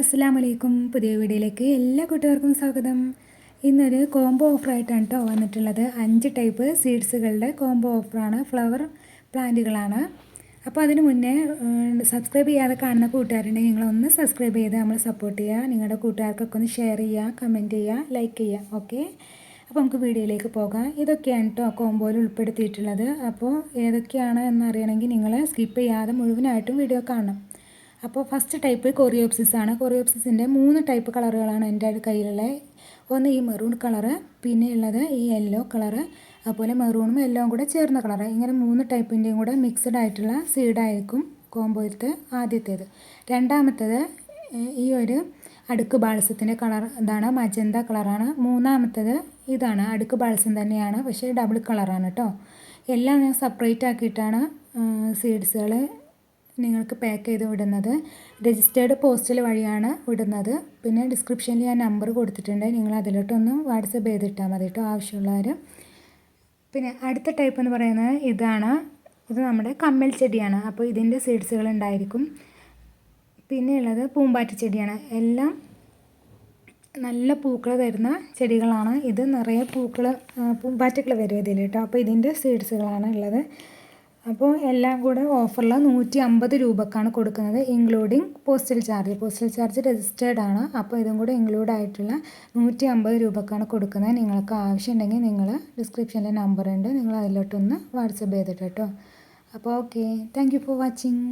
അസ്സാം വലൈക്കും പുതിയ വീഡിയോയിലേക്ക് എല്ലാ കൂട്ടുകാർക്കും സ്വാഗതം. ഇന്നൊരു കോംബോ ഓഫറായിട്ടാണ് കേട്ടോ വന്നിട്ടുള്ളത്. അഞ്ച് ടൈപ്പ് സീഡ്സുകളുടെ കോംബോ ഓഫറാണ് ഫ്ലവർ പ്ലാന്റുകളാണ് അപ്പോൾ അതിന് മുന്നേ സബ്സ്ക്രൈബ് ചെയ്യാതെ കാണുന്ന കൂട്ടുകാരുണ്ടെങ്കിൽ നിങ്ങളൊന്ന് സബ്സ്ക്രൈബ് ചെയ്ത് നമ്മൾ സപ്പോർട്ട് ചെയ്യുക നിങ്ങളുടെ കൂട്ടുകാർക്കൊക്കെ ഒന്ന് ഷെയർ ചെയ്യുക കമന്റ് ചെയ്യുക ലൈക്ക് ചെയ്യുക ഓക്കെ അപ്പോൾ നമുക്ക് വീഡിയോയിലേക്ക് പോകാം. ഇതൊക്കെയാണ് കേട്ടോ കോംബോയിൽ ഉൾപ്പെടുത്തിയിട്ടുള്ളത്. അപ്പോൾ ഏതൊക്കെയാണ് എന്നറിയണമെങ്കിൽ നിങ്ങൾ സ്കിപ്പ് ചെയ്യാതെ മുഴുവനായിട്ടും വീഡിയോ കാണണം. അപ്പോൾ ഫസ്റ്റ് ടൈപ്പ് കൊറിയോപ്സിസ് ആണ്. കൊറിയോപ്സിസിന്റെ മൂന്ന് ടൈപ്പ് കളറുകളാണ് എന്റെ കയ്യിലുള്ളത് ഒന്ന് ഈ മെറൂൺ കളറ് പിന്നെ ഉള്ളത് ഈ യെല്ലോ കളറ് അതുപോലെ മെറൂണും യെല്ലോവും കൂടെ ചേർന്ന കളറ് ഇങ്ങനെ മൂന്ന് ടൈപ്പിന്റെയും കൂടെ മിക്സഡ് ആയിട്ടുള്ള സീഡായിരിക്കും കോമ്പോയിലത്തെ ആദ്യത്തേത്. രണ്ടാമത്തേത് ഈ ഒരു അടുക്ക് ബാൾസത്തിന്റെ കളർ ഇതാണ് മജന്ത കളറാണ് മൂന്നാമത്തേത് ഇതാണ് അടുക്ക് ബാൾസം തന്നെയാണ് പക്ഷേ ഡബിൾ കളറാണ് കേട്ടോ. എല്ലാം ഞാൻ സെപ്പറേറ്റ് ആക്കിയിട്ടാണ് സീഡ്സുകൾ നിങ്ങൾക്ക് പാക്ക് ചെയ്ത് വിടുന്നത്. രജിസ്റ്റേർഡ് പോസ്റ്റൽ വഴിയാണ് വിടുന്നത്. പിന്നെ ഡിസ്ക്രിപ്ഷനിൽ ഞാൻ നമ്പർ കൊടുത്തിട്ടുണ്ട്. നിങ്ങൾ അതിലോട്ടൊന്ന് വാട്സപ്പ് ചെയ്തിട്ടാൽ മതി കേട്ടോ ആവശ്യമുള്ളവർ. പിന്നെ അടുത്ത ടൈപ്പ് എന്ന് പറയുന്നത് ഇതാണ്. ഇത് നമ്മുടെ കമ്മൽ ചെടിയാണ്. അപ്പോൾ ഇതിന്റെ സീഡ്സുകൾ ഉണ്ടായിരിക്കും. പിന്നെയുള്ളത് പൂമ്പാറ്റ ചെടിയാണ്. എല്ലാം നല്ല പൂക്കൾ തരുന്ന ചെടികളാണ്. ഇത് നിറയെ പൂക്കൾ പൂമ്പാറ്റകൾ വരും ഇതിൽ കേട്ടോ അപ്പോൾ ഇതിന്റെ സീഡ്സുകളാണ് ഉള്ളത്. അപ്പോൾ എല്ലാം കൂടെ ഓഫറിൽ നൂറ്റി അമ്പത് രൂപക്കാണ് കൊടുക്കുന്നത് including postal charge postal charge registered ആണ്. അപ്പോൾ ഇതും കൂടെ ഇൻക്ലൂഡ് ആയിട്ടുള്ള നൂറ്റി അമ്പത് രൂപക്കാണ് കൊടുക്കുന്നത്. നിങ്ങൾക്ക് ആവശ്യമുണ്ടെങ്കിൽ നിങ്ങൾ ഡിസ്ക്രിപ്ഷനിലെ നമ്പർ ഉണ്ട്. നിങ്ങൾ അതിലോട്ടൊന്ന് വാട്സപ്പ് ചെയ്തിട്ട് കേട്ടോ. അപ്പോൾ okay thank you for watching